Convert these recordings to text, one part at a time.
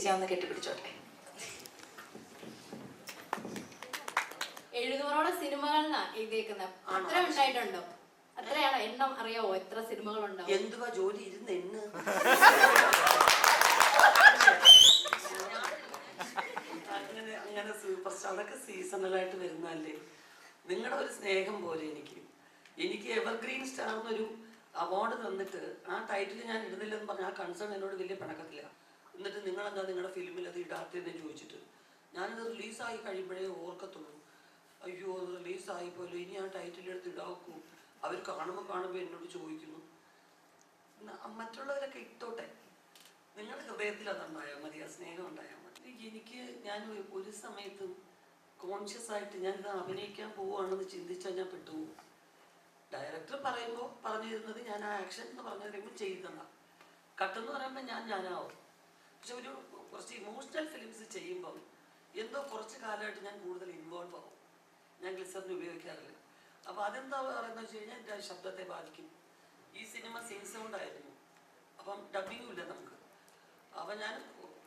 ചേച്ചി ഒന്ന് കെട്ടിപ്പിടിച്ചോട്ടെ. എഴുന്നൂറോളം സിനിമകളിലാ എഴുതിയേക്കുന്നത് അത്ര ഉണ്ടായിട്ടുണ്ടോ? അത്രയാണോ എണ്ണം അറിയാവോ? എത്ര സിനിമകളുണ്ടോ? എന്തുവാ ജോലി ഇരുന്ന് എന്ന് സൂപ്പർ സ്റ്റാർ. അതൊക്കെ സീസണലായിട്ട് വരുന്നല്ലേ നിങ്ങളുടെ ഒരു സ്നേഹം പോലെ എനിക്ക്. എനിക്ക് എവർഗ്രീൻ സ്റ്റാർ എന്നൊരു അവാർഡ് തന്നിട്ട് ആ ടൈറ്റിൽ ഞാൻ ഇടുന്നില്ലെന്ന് പറഞ്ഞ ആ കൺസേൺ എന്നോട് വലിയ പിണക്കത്തില്ല എന്നിട്ട് നിങ്ങളെന്താ നിങ്ങളുടെ ഫിലിമിൽ അത് ഇടാത്തതെന്ന് ചോദിച്ചിട്ട്. ഞാനത് റിലീസായി കഴിയുമ്പോഴേ ഓർക്കത്തുള്ളൂ. അയ്യോ അത് റിലീസായി പോലും ഇനി ആ ടൈറ്റിൽ എടുത്ത് ഇടാക്കൂ അവർ കാണുമ്പോൾ കാണുമ്പോൾ എന്നോട് ചോദിക്കുന്നു. മറ്റുള്ളവരൊക്കെ ഇട്ടോട്ടെ. നിങ്ങളുടെ ഹൃദയത്തിൽ അതുണ്ടായാൽ മതി ആ സ്നേഹം ഉണ്ടായാൽ മതി. എനിക്ക് ഞാൻ ഒരു- സമയത്ത് കോൺഷ്യസ് ആയിട്ട് ഞാൻ അഭിനയിക്കാൻ പോവുകയാണെന്ന് ചിന്തിച്ചാൽ ഞാൻ പെട്ടുപോകും ഡയറക്ടർ പറയുമ്പോൾ പറഞ്ഞിരുന്നത് ഞാൻ ആ ആക്ഷൻ എന്ന് പറഞ്ഞു കഴിയുമ്പോൾ ചെയ്യുന്നതാണ് കട്ടെന്ന് പറയുമ്പോൾ ഞാൻ ഞാനാവും. പക്ഷെ ഒരു കുറച്ച് ഇമോഷണൽ ഫിലിംസ് ചെയ്യുമ്പോൾ എന്തോ കുറച്ച് കാലമായിട്ട് ഞാൻ കൂടുതൽ ഇൻവോൾവ് ആവും. ഞാൻ ഗ്ലിസറിന് ഉപയോഗിക്കാറില്ല. അപ്പോൾ അതെന്താ പറയുന്നത് വെച്ച് കഴിഞ്ഞാൽ എന്റെ ശബ്ദത്തെ ബാധിക്കും. ഈ സിനിമ സീൻസ് സൗണ്ട് ആയിരുന്നു അപ്പം ഡബിങ്ങും ഇല്ല നമുക്ക്. അപ്പം ഞാൻ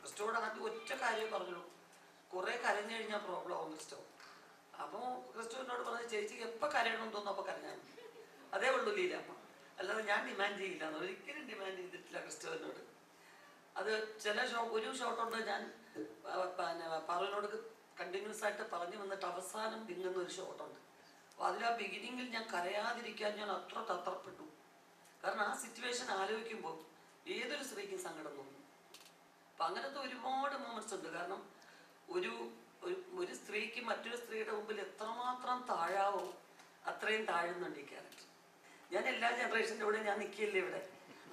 ക്രിസ്റ്റോട് ആദ്യം ഒറ്റ കാര്യം പറഞ്ഞു. കുറേ കരഞ്ഞു കഴിഞ്ഞാൽ പ്രോബ്ലം ആവും ക്രിസ്റ്റോ അപ്പോൾ ക്രിസ്റ്റോ എന്നോട് പറഞ്ഞു ചേച്ചി എപ്പോൾ കരയണം തോന്നുന്നു അപ്പോൾ കരഞ്ഞാൽ അതേ ഉള്ളൂ ലീല അപ്പം അല്ലാതെ ഞാൻ ഡിമാൻഡ് ചെയ്യില്ല ഒരിക്കലും ഡിമാൻഡ് ചെയ്തിട്ടില്ല ക്രിസ്റ്റോവിനോട് അത് ചില ഷോ ഒരു ഷോട്ടുണ്ട് ഞാൻ പിന്നെ പറവിനോട് കണ്ടിന്യൂസ് ആയിട്ട് പറഞ്ഞു വന്നിട്ട് അവസാനം വിങ്ങുന്ന ഒരു ഷോട്ടുണ്ട് അപ്പോൾ അതിൽ ആ ബിഗിനിങ്ങിൽ ഞാൻ കരയാതിരിക്കാൻ ഞാൻ അത്ര തത്രപ്പെട്ടു. കാരണം ആ സിറ്റുവേഷൻ ആലോചിക്കുമ്പോൾ ഏതൊരു സ്ത്രീക്കും സങ്കടം തോന്നും. അപ്പം അങ്ങനത്തെ ഒരുപാട് മൊമെന്റ്സ് ഉണ്ട്. കാരണം ഒരു ഒരു സ്ത്രീക്ക് മറ്റൊരു സ്ത്രീയുടെ മുമ്പിൽ എത്രമാത്രം താഴാവോ അത്രയും താഴുന്നുണ്ട് ഈ ക്യാരക്ടർ ഞാൻ എല്ലാ ജനറേഷന്റെ കൂടെ ഞാൻ നിൽക്കില്ല ഇവിടെ?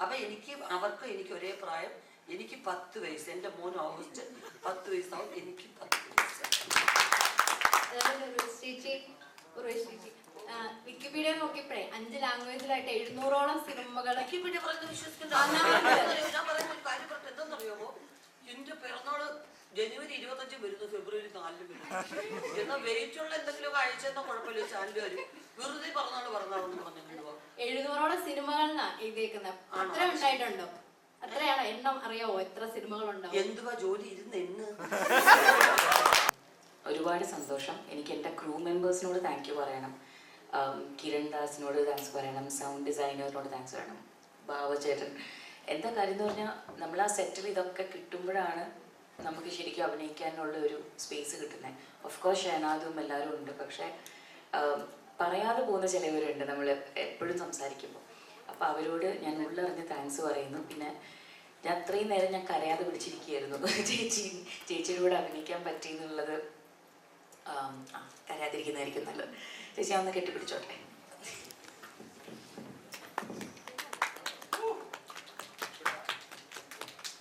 അപ്പം എനിക്ക് അവർക്കും എനിക്ക് ഒരേ പ്രായം. എനിക്ക് പത്ത് വയസ്സ് എന്റെ മോൻ ഓഗസ്റ്റ് പത്ത് വയസ്സാവും എനിക്ക് പത്ത് വയസ്സ്. വിക്കിപീഡിയ നോക്കിയപ്പോഴേ അഞ്ച് ലാംഗ്വേജിലായിട്ട് എഴുന്നൂറോളം സിനിമകൾ വിക്കിപീഡിയ പറഞ്ഞു എന്തെന്നറിയാമോ? എന്റെ പിറന്നാൾ ജനുവരി ഇരുപത്തഞ്ച് വരുന്നു ഫെബ്രുവരി നാലിന് വരുന്നു. എന്നാ വെയിറ്റുള്ള എന്തെങ്കിലും അയച്ചെന്നാ കുഴപ്പമില്ല ചാനലുകാർ വെറുതെ പറഞ്ഞാൾ പറഞ്ഞാളെന്ന് പറഞ്ഞു എഴുന്നൂറോളം സിനിമകളാണ് എഴുതിയേക്കുന്നത് അത്ര ഉണ്ടായിട്ടുണ്ടോ അത്രയാണോ എണ്ണം അറിയാവോ? എത്ര സിനിമകളുണ്ടോ എന്തുവാ ജോലി ഇരുന്ന് എന്ന്? ഒരുപാട് സന്തോഷം. എനിക്ക് എന്റെ ക്രൂ മെമ്പേഴ്സിനോട് താങ്ക് യു പറയണം. കിരൺ ദാസിനോട് താങ്ക്സ് പറയണം. സൗണ്ട് ഡിസൈനറിനോട് താങ്ക്സ് പറയണം. ഭാവചേട്ടൻ എന്താ കാര്യം എന്ന് പറഞ്ഞാൽ നമ്മൾ ആ സെറ്റിൽ ഇതൊക്കെ കിട്ടുമ്പോഴാണ് നമുക്ക് ശരിക്കും അഭിനയിക്കാനുള്ള ഒരു സ്പേസ് കിട്ടുന്നത് ഓഫ് കോഴ്സ് ഷെനാദും എല്ലാവരും ഉണ്ട്. പക്ഷേ പറയാതെ പോകുന്ന ചിലവരുണ്ട് നമ്മൾ എപ്പോഴും സംസാരിക്കുമ്പോൾ അപ്പോൾ അവരോട് ഞാൻ ഉള്ളറിഞ്ഞ് താങ്ക്സ് പറയുന്നു. പിന്നെ ഞാൻ അത്രയും നേരം ഞാൻ കരയാതെ പിടിച്ചിരിക്കുകയായിരുന്നു ചേച്ചി ചേച്ചിയുടെ കൂടെ അഭിനയിക്കാൻ പറ്റി എന്നുള്ളത് ആം, കരയാതിരിക്കുന്നതായിരിക്കും നല്ലത്. ചേച്ചി ഒന്ന് കെട്ടിപ്പിടിച്ചോട്ടെ?